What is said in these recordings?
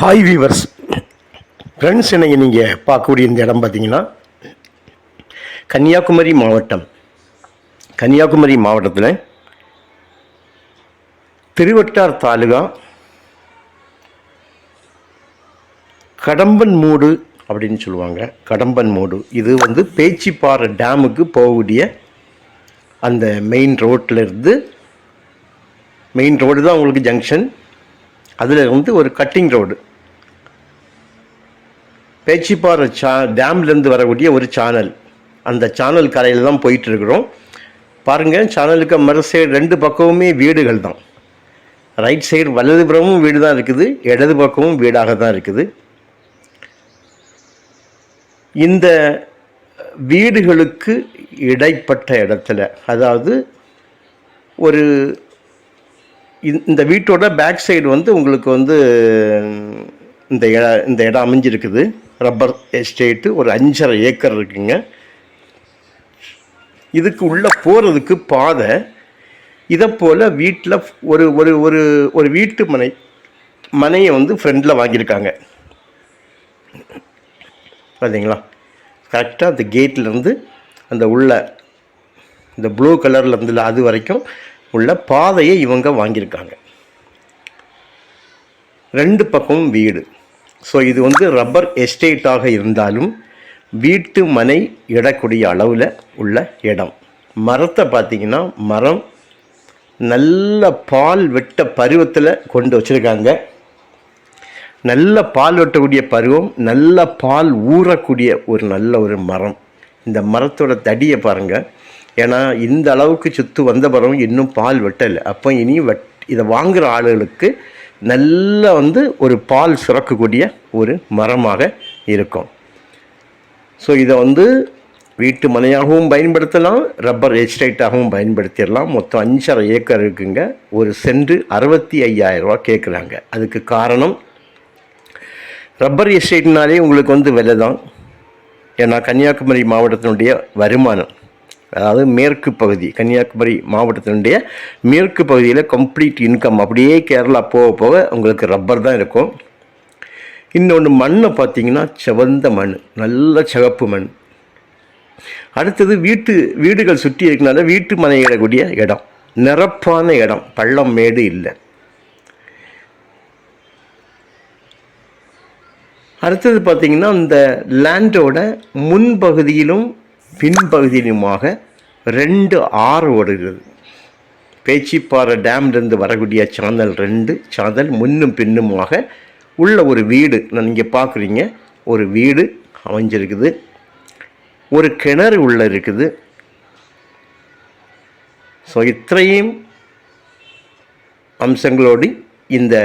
Hi viewers friends இன்னைக்கு நீங்கள் பார்க்கக்கூடிய இந்த இடம் பார்த்தீங்கன்னா கன்னியாகுமரி மாவட்டம். கன்னியாகுமரி மாவட்டத்தில் திருவட்டார் தாலுகா கடம்பன் மூடு அப்படின்னு சொல்லுவாங்க. கடம்பன் மூடு இது வந்து பேச்சிப்பாறை டேமுக்கு போகக்கூடிய அந்த மெயின் ரோட்டில் இருந்து மெயின் ரோடு தான் உங்களுக்கு ஜங்ஷன் அதில் வந்து ஒரு கட்டிங் ரோடு பேச்சிப்பாறை சா டேம்லேருந்து வரக்கூடிய ஒரு சேனல் அந்த சேனல் கரையில் தான் போயிட்டு இருக்கிறோம் பாருங்கள் சேனலுக்கு மறு சைடு ரெண்டு பக்கமுமே வீடுகள் தான். ரைட் சைடு வலதுபுறமும் வீடு தான் இருக்குது. இடது பக்கமும் வீடாக தான் இருக்குது. இந்த வீடுகளுக்கு இடைப்பட்ட இடத்துல அதாவது ஒரு இந்த- இந்த வீட்டோட பேக் சைடு வந்து உங்களுக்கு வந்து இந்த இட இந்த இடம் அமைஞ்சிருக்குது. ரப்பர் எஸ்டேட்டு ஒரு அஞ்சரை ஏக்கர் இருக்குங்க. இதுக்கு உள்ளே போகிறதுக்கு பாதை இதை போல் வீட்டில் ஒரு ஒரு ஒரு ஒரு வீட்டு மனை மனையை வந்து ஃப்ரெண்டில் வாங்கியிருக்காங்க. பார்த்தீங்களா கரெக்டாக அந்த கேட்லேருந்து அந்த உள்ள இந்த ப்ளூ கலரில் இருந்துல அது வரைக்கும் உள்ள பாதையை இவங்க வாங்கியிருக்காங்க. ரெண்டு பக்கமும் வீடு. ஸோ இது வந்து ரப்பர் எஸ்டேட்டாக இருந்தாலும் வீட்டு மனை இடக்கூடிய அளவில் உள்ள இடம். மரத்தை பார்த்திங்கன்னா மரம் நல்ல பால் வெட்ட பருவத்தில் கொண்டு வச்சுருக்காங்க. நல்ல பால் வெட்டக்கூடிய பருவம் நல்ல பால் ஊறக்கூடிய ஒரு நல்ல ஒரு மரம். இந்த மரத்தோட தடியை பாருங்கள் ஏன்னா இந்த அளவுக்கு சுத்து வந்த மரம் இன்னும் பால் வெட்டலை. அப்போ இனி வெட் இதை வாங்குகிற ஆளுகளுக்கு நல்ல வந்து ஒரு பால் சுரக்கக்கூடிய ஒரு மரமாக இருக்கும். ஸோ இதை வந்து வீட்டு மனையாகவும் பயன்படுத்தலாம் ரப்பர் எஸ்டேட்டாகவும் பயன்படுத்திடலாம். மொத்தம் அஞ்சரை ஏக்கர் இருக்குங்க. ஒரு சென்று அறுபத்தி ஐயாயிரம் ரூபா கேட்குறாங்க. அதுக்கு காரணம் ரப்பர் எஸ்டேட்னாலே உங்களுக்கு வந்து விலை தான். ஏன்னா கன்னியாகுமரி மாவட்டத்தினுடைய வருமானம். அதாவது மேற்கு பகுதி கன்னியாகுமரி மாவட்டத்தினுடைய மேற்கு பகுதியில் கம்ப்ளீட் இன்கம் அப்படியே கேரளா போக போக உங்களுக்கு ரப்பர் தான் இருக்கும். இன்னொன்று மண்ணை பார்த்தீங்கன்னா செவந்த மண் நல்ல சிவப்பு மண். அடுத்தது வீட்டு வீடுகள் சுற்றி இருக்கனால வீட்டு மனையிடக்கூடிய இடம். நிரப்பான இடம் பள்ளம் மேடு இல்லை. அடுத்தது பார்த்தீங்கன்னா இந்த லேண்டோட முன்பகுதியிலும் பின்பகுதியிலுமாக ரெண்டு ஆறு ஓடுகிறது. பேச்சிப்பாறை டேம்லேருந்து வரக்கூடிய சாந்தல் ரெண்டு சாந்தல் முன்னும் பின்னுமாக உள்ள ஒரு வீடு. நான் இங்கே பார்க்குறீங்க. ஒரு வீடு அமைஞ்சிருக்குது. ஒரு கிணறு உள்ளே இருக்குது. ஸோ இத்தனையும் அம்சங்களோடு இந்த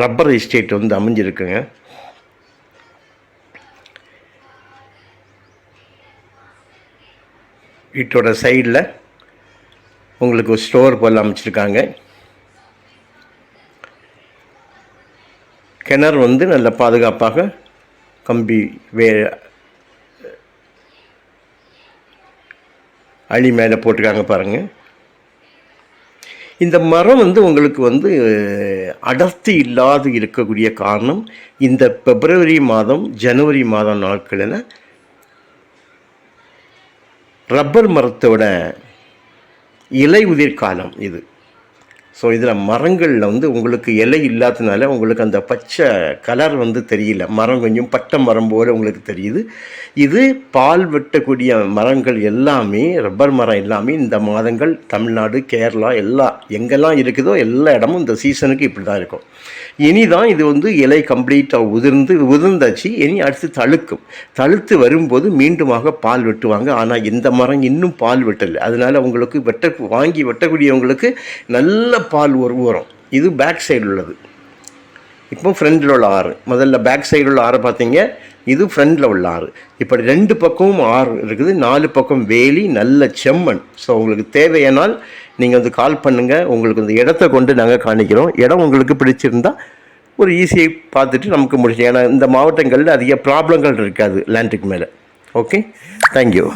ரப்பர் எஸ்டேட் வந்து அமைஞ்சிருக்குங்க. வீட்டோட சைடில் உங்களுக்கு ஒரு ஸ்டோர் போல் அமைச்சிருக்காங்க. கிணறு வந்து நல்ல பாதுகாப்பாக கம்பி வே அழி மேலே போட்டிருக்காங்க பாருங்கள் இந்த மரம் வந்து உங்களுக்கு வந்து அடர்த்தி இல்லாது இருக்கக்கூடிய காரணம் இந்த பிப்ரவரி மாதம் ஜனவரி மாதம் நாட்களில் ரப்பர் மரத்தோட இலை உதிர்காலம் இது. ஸோ இதில் மரங்களில் வந்து உங்களுக்கு இலை இல்லாததுனால உங்களுக்கு அந்த பச்சை கலர் வந்து தெரியல. மரம் கொஞ்சம் பட்டை மரம் போல உங்களுக்கு தெரியுது. இது பால் வெட்டக்கூடிய மரங்கள் எல்லாமே ரப்பர் மரம் எல்லாமே இந்த மாதங்கள் தமிழ்நாடு கேரளா எல்லா எங்கெல்லாம் இருக்குதோ எல்லா இடமும் இந்த சீசனுக்கு இப்படி தான் இருக்கும். இனி தான் இது வந்து இலை கம்ப்ளீட்டாக உதிர்ந்து உதிர்ந்தாச்சு. இனி அடுத்து தழுக்கும். தழுத்து வரும்போது மீண்டுமாக பால் வெட்டுவாங்க. ஆனால் இந்த மரம் இன்னும் பால் வெட்டலை. அதனால் உங்களுக்கு வெட்ட வாங்கி வெட்டக்கூடியவங்களுக்கு நல்ல பால் ஒரு வரும் இது பேக் சைடு உள்ளது. இப்போ ஃப்ரண்டில் உள்ள ஆறு. முதல்ல பேக் சைடு உள்ள ஆறு பார்த்தீங்க. இது ஃப்ரண்டில் உள்ள ஆறு. இப்படி ரெண்டு பக்கமும் ஆறு இருக்குது. நாலு பக்கம் வேலி நல்ல செம்மண். ஸோ உங்களுக்கு தேவையானால் நீங்கள் வந்து கால் பண்ணுங்கள் உங்களுக்கு இந்த இடத்த கொண்டு நாங்கள் காணிக்கிறோம். இடம் உங்களுக்கு பிடிச்சிருந்தால் ஒரு ஈஸியை பார்த்துட்டு நமக்கு முடிச்சு. ஏன்னா இந்த மாவட்டங்களில் அதிக ப்ராப்ளங்கள் இருக்காது. லேண்டுக்கு மேலே. Okay thank you